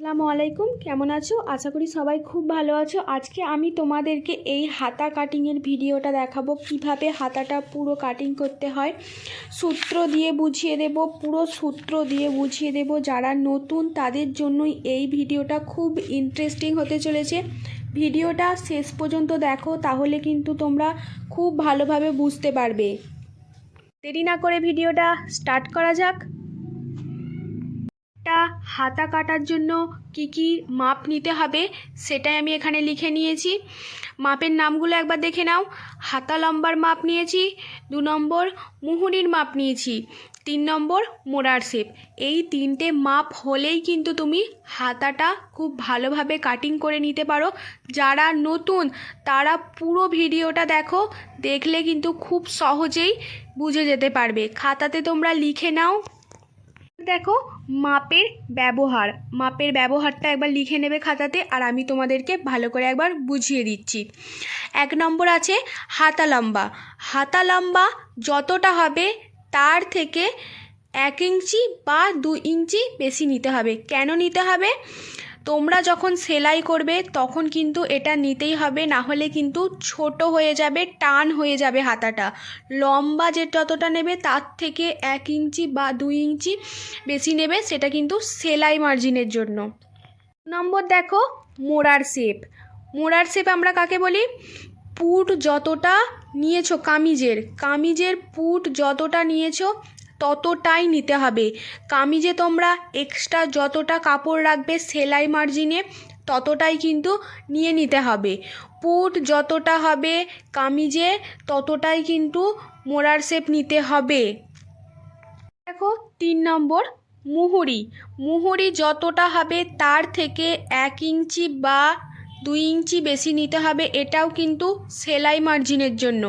আসসালামু আলাইকুম, কেমন আছো? আশা করি সবাই খুব ভালো আছো। আজকে আমি তোমাদেরকে এই হাতা কাটিংয়ের ভিডিওটা দেখাবো, কীভাবে হাতাটা পুরো কাটিং করতে হয়। সূত্র দিয়ে বুঝিয়ে দেব, পুরো সূত্র দিয়ে বুঝিয়ে দেব। যারা নতুন, তাদের জন্যই এই ভিডিওটা খুব ইন্টারেস্টিং হতে চলেছে। ভিডিওটা শেষ পর্যন্ত দেখো, তাহলে কিন্তু তোমরা খুব ভালোভাবে বুঝতে পারবে। দেরি না করে ভিডিওটা স্টার্ট করা যাক। হাতা কাটার জন্য কি কি মাপ নিতে হবে সেটাই আমি এখানে লিখে নিয়েছি। মাপের নামগুলো একবার দেখে নাও। হাতা লম্বার মাপ নিয়েছি, দু নম্বর মুহুরির মাপ নিয়েছি, তিন নম্বর মোড়ার শেপ। এই তিনটে মাপ হলেই কিন্তু তুমি হাতাটা খুব ভালোভাবে কাটিং করে নিতে পারো। যারা নতুন, তারা পুরো ভিডিওটা দেখো, দেখলে কিন্তু খুব সহজেই বুঝে যেতে পারবে। খাতাতে তোমরা লিখে নাও। দেখো মাপের ব্যবহার। মাপের ব্যবহারটা একবার লিখে নেবে খাতাতে আর আমি তোমাদেরকে ভালো করে একবার বুঝিয়ে দিচ্ছি। এক নম্বর আছে হাতা লম্বা। হাতা লম্বা যতটা হবে তার থেকে এক ইঞ্চি বা দু ইঞ্চি বেশি নিতে হবে। কেন নিতে হবে? তোমরা যখন সেলাই করবে, তখন কিন্তু এটা নিতেই হবে না হলে কিন্তু ছোট হয়ে যাবে, টান হয়ে যাবে হাতাটা। লম্বা যে যতটা নেবে, তার থেকে এক ইঞ্চি বা দুই ইঞ্চি বেশি নেবে, সেটা কিন্তু সেলাই মার্জিনের জন্য। নম্বর দেখো, মোড়ার শেপ। মোড়ার শেপ আমরা কাকে বলি? পুট যতটা নিয়েছো কামিজের কামিজের পুট যতটা নিয়েছো ততটাই নিতে হবে। কামিজে তোমরা এক্সট্রা যতটা কাপড় রাখবে সেলাই মার্জিনে ততটাই কিন্তু নিয়ে নিতে হবে। পুট যতটা হবে কামিজে ততটাই কিন্তু মোড়ার শেপ নিতে হবে। দেখো তিন নম্বর মুহুরি। মুহুরি যতটা হবে তার থেকে এক ইঞ্চি বা দুই ইঞ্চি বেশি নিতে হবে। এটাও কিন্তু সেলাই মার্জিনের জন্য।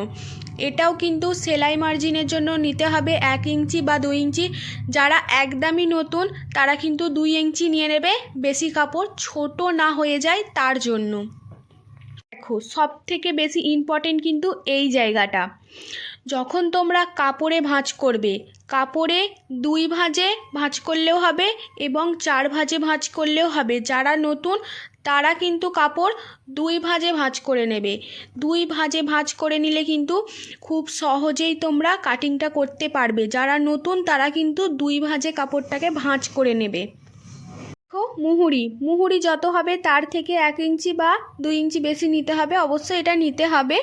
এটাও কিন্তু সেলাই মার্জিনের জন্য নিতে হবে এক ইঞ্চি বা দুই ইঞ্চি। যারা একদমই নতুন, তারা কিন্তু দুই ইঞ্চি নিয়ে নেবে। বেশি কাপড় ছোট না হয়ে যায় তার জন্য। দেখো সব থেকে বেশি ইম্পর্টেন্ট কিন্তু এই জায়গাটা। যখন তোমরা কাপড়ে ভাঁজ করবে, কাপড়ে দুই ভাঁজে ভাঁজ করলেও হবে এবং চার ভাঁজে ভাঁজ করলেও হবে। যারা নতুন, তারা কিন্তু কাপড় দুই ভাঁজে ভাঁজ করে নেবে। দুই ভাঁজে ভাঁজ করে নিলে কিন্তু খুব সহজেই তোমরা কাটিংটা করতে পারবে। যারা নতুন, তারা কিন্তু দুই ভাঁজে কাপড়টাকে ভাঁজ করে নেবে। দেখো, মুহুরি। মুহুরি যত হবে তার থেকে এক ইঞ্চি বা দুই ইঞ্চি বেশি নিতে হবে। অবশ্যই এটা নিতে হবে।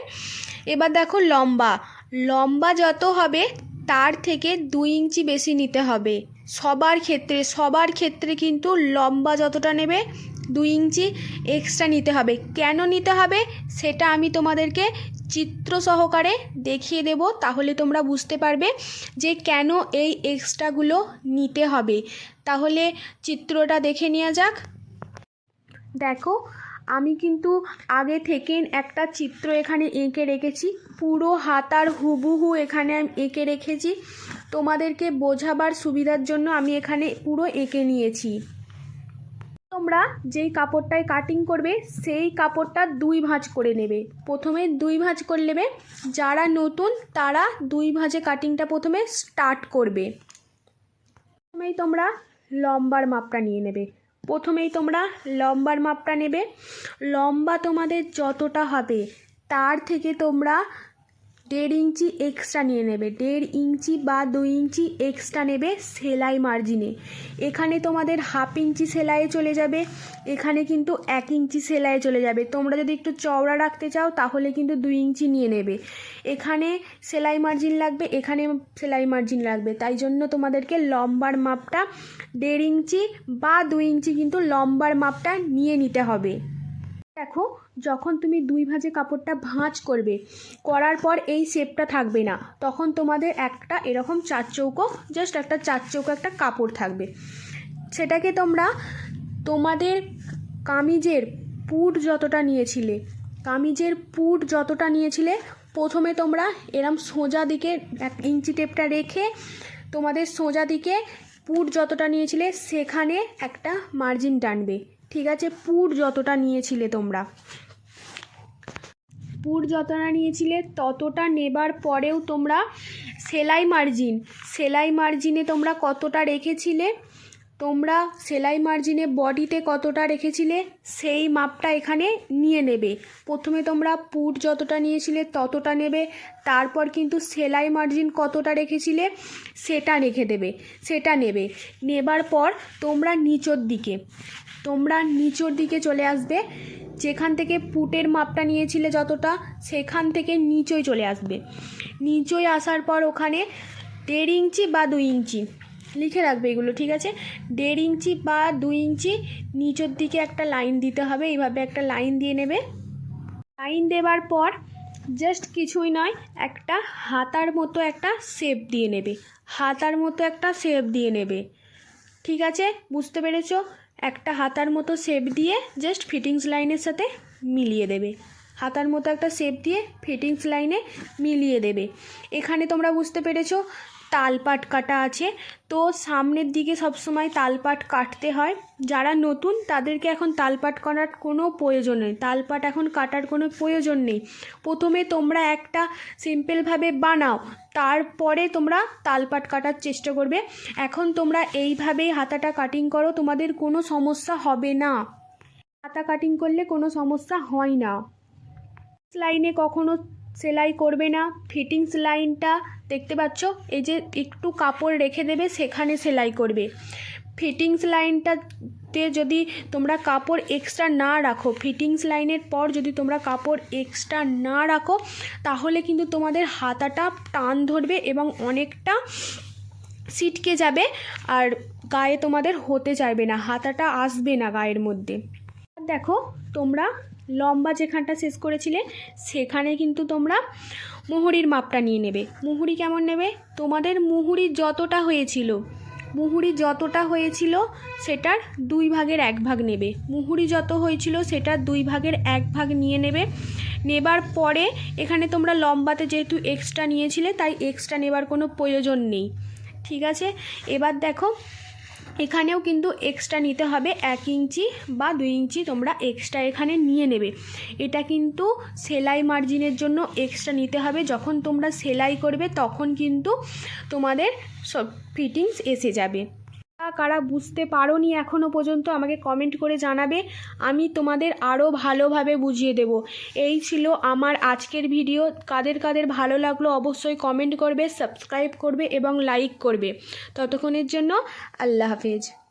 এবার দেখো লম্বা। লম্বা যত হবে, তার থেকে দুই ইঞ্চি বেশি নিতে হবে। সবার ক্ষেত্রে সবার ক্ষেত্রে কিন্তু লম্বা যতটা নেবে, দুই ইঞ্চি এক্সট্রা নিতে হবে। কেন নিতে হবে, সেটা আমি তোমাদেরকে চিত্র সহকারে দেখিয়ে দেব, তাহলে তোমরা বুঝতে পারবে যে কেন এই এক্সট্রাগুলো নিতে হবে। তাহলে চিত্রটা দেখে নেওয়া যাক। দেখো আমি কিন্তু আগে থেকে একটা চিত্র এখানে এঁকে রেখেছি। পুরো হাতার হুবুহু এখানে আমি এঁকে রেখেছি। তোমাদেরকে বোঝাবার সুবিধার জন্য আমি এখানে পুরো এঁকে নিয়েছি। তোমরা যেই কাপড়টায় কাটিং করবে, সেই কাপড়টা দুই ভাঁজ করে নেবে। প্রথমে দুই ভাঁজ করে নেবে। যারা নতুন, তারা দুই ভাঁজে কাটিংটা প্রথমে স্টার্ট করবে। প্রথমেই তোমরা লম্বার মাপটা নিয়ে নেবে। প্রথমেই তোমরা লম্বার মাপটা নেবে। লম্বা তোমাদের যতটা হবে তার থেকে তোমরা দেড় ইঞ্চি এক্সট্রা নিয়ে নেবে। দেড় ইঞ্চি বা দুই ইঞ্চি এক্সট্রা নেবে সেলাই মার্জিনে এখানে তোমাদের হাফ ইঞ্চি সেলাইয়ে চলে যাবে। এখানে কিন্তু এক ইঞ্চি সেলাইয়ে চলে যাবে। তোমরা যদি একটু চওড়া রাখতে চাও, তাহলে কিন্তু দুই ইঞ্চি নিয়ে নেবে। এখানে সেলাই মার্জিন লাগবে, এখানে সেলাই মার্জিন লাগবে। তাই জন্য তোমাদেরকে লম্বার মাপটা দেড় ইঞ্চি বা দুই ইঞ্চি কিন্তু লম্বার মাপটা নিয়ে নিতে হবে। দেখো, যখন তুমি দুই ভাঁজে কাপড়টা ভাঁজ করবে, করার পর এই শেপটা থাকবে না। তখন তোমাদের একটা এরকম চার চৌকো জাস্ট একটা চার চৌকো একটা কাপড় থাকবে। সেটাকে তোমরা তোমাদের কামিজের পুট যতটা নিয়েছিলে, কামিজের পুট যতটা নিয়েছিলে, প্রথমে তোমরা এরম সোজা দিকে এক ইঞ্চি টেপটা রেখে তোমাদের সোজা দিকে পুট যতটা নিয়েছিলে, সেখানে একটা মার্জিন টানবে। ঠিক আছে, পুর যতটা নিয়েছিলে তোমরা। পুর যতটা নিয়েছিলে ততটা নেবার পরেও তোমরা সেলাই মার্জিন সেলাই মার্জিনে তোমরা কতটা রেখেছিলে, তোমরা সেলাই মার্জিনে বডিতে কতটা রেখেছিলে, সেই মাপটা এখানে নিয়ে নেবে। প্রথমে তোমরা পুট যতটা নিয়েছিলে ততটা নেবে, তারপর কিন্তু সেলাই মার্জিন কতটা রেখেছিলে সেটা রেখে দেবে, সেটা নেবে। নেবার পর তোমরা নিচের দিকে তোমরা নিচের দিকে চলে আসবে। যেখান থেকে পুটের মাপটা নিয়েছিলে যতটা, সেখান থেকে নিচই চলে আসবে। নিচই আসার পর ওখানে দেড় ইঞ্চি বা দুই ইঞ্চি লিখে রাখবে এগুলো, ঠিক আছে? দেড় ইঞ্চি বা দুই ইঞ্চি নিচের দিকে একটা লাইন দিতে হবে, এইভাবে একটা লাইন দিয়ে নেবে। লাইন দেওয়ার পর জাস্ট কিছুই নয়, একটা হাতার মতো একটা শেপ দিয়ে নেবে। হাতার মতো একটা শেপ দিয়ে নেবে। ঠিক আছে? বুঝতে পেরেছ? একটা হাতার মতো শেপ দিয়ে জাস্ট ফিটিংস লাইনের সাথে মিলিয়ে দেবে। হাতার মতো একটা শেপ দিয়ে ফিটিংস লাইনে মিলিয়ে দেবে। এখানে তোমরা বুঝতে পেরেছ তালপাট কাটা আছে। তো সামনের দিকে সবসময় তালপাট কাটতে হয়। যারা নতুন, তাদেরকে এখন তালপাট করার কোনো প্রয়োজন নেই। তালপাট এখন কাটার কোনো প্রয়োজন নেই। প্রথমে তোমরা একটা সিম্পলভাবে বানাও, তারপরে তোমরা তালপাট কাটার চেষ্টা করবে। এখন তোমরা এইভাবেই হাতাটা কাটিং করো, তোমাদের কোনো সমস্যা হবে না। হাতা কাটিং করলে কোনো সমস্যা হয় না। লাইনে কখনো সেলাই করবে না ফিটিংস লাইনটা দেখতে পাচ্ছ? এই যে একটু কাপড় রেখে দেবে, সেখানে সেলাই করবে। ফিটিংস লাইনটাতে যদি তোমরা কাপড় এক্সট্রা না রাখো ফিটিংস লাইনের পর যদি তোমরা কাপড় এক্সট্রা না রাখো, তাহলে কিন্তু তোমাদের হাতাটা টান ধরবে এবং অনেকটা সিটকে যাবে আর গায়ে তোমাদের হতে চাইবে না, হাতাটা আসবে না গায়ের মধ্যে। দেখো, তোমরা লম্বা যেখানটা শেষ করেছিলে, সেখানে কিন্তু তোমরা মুহুরির মাপটা নিয়ে নেবে। মুহুরি কেমন নেবে? তোমাদের মুহুরি যতটা হয়েছিল, মুহুরি যতটা হয়েছিল, সেটার দুই ভাগের এক ভাগ নেবে। মুহুরি যত হয়েছিল, সেটার দুই ভাগের এক ভাগ নিয়ে নেবে। নেবার পরে এখানে তোমরা লম্বাতে যেহেতু এক্সট্রা নিয়েছিলে, তাই এক্সট্রা নেবার কোনো প্রয়োজন নেই। ঠিক আছে? এবার দেখো এখানেও কিন্তু এক্সট্রা নিতে হবে এক ইঞ্চি বা দুই ইঞ্চি তোমরা এক্সট্রা এখানে নিয়ে নেবে। এটা কিন্তু সেলাই মার্জিনের জন্য এক্সট্রা নিতে হবে। যখন তোমরা সেলাই করবে তখন কিন্তু তোমাদের সব ফিটিংস এসে যাবে। কারা বুঝতে পারো নি এখনও পর্যন্ত আমাকে কমেন্ট করে জানাবে। আমি তোমাদের আরও ভালোভাবে বুঝিয়ে দেব। এই ছিল আমার আজকের ভিডিও কাদের কাদের ভালো লাগল অবশ্যই কমেন্ট করবে সাবস্ক্রাইব করবে এবং লাইক করবে। ততক্ষণের জন্য আল্লাহ হাফেজ।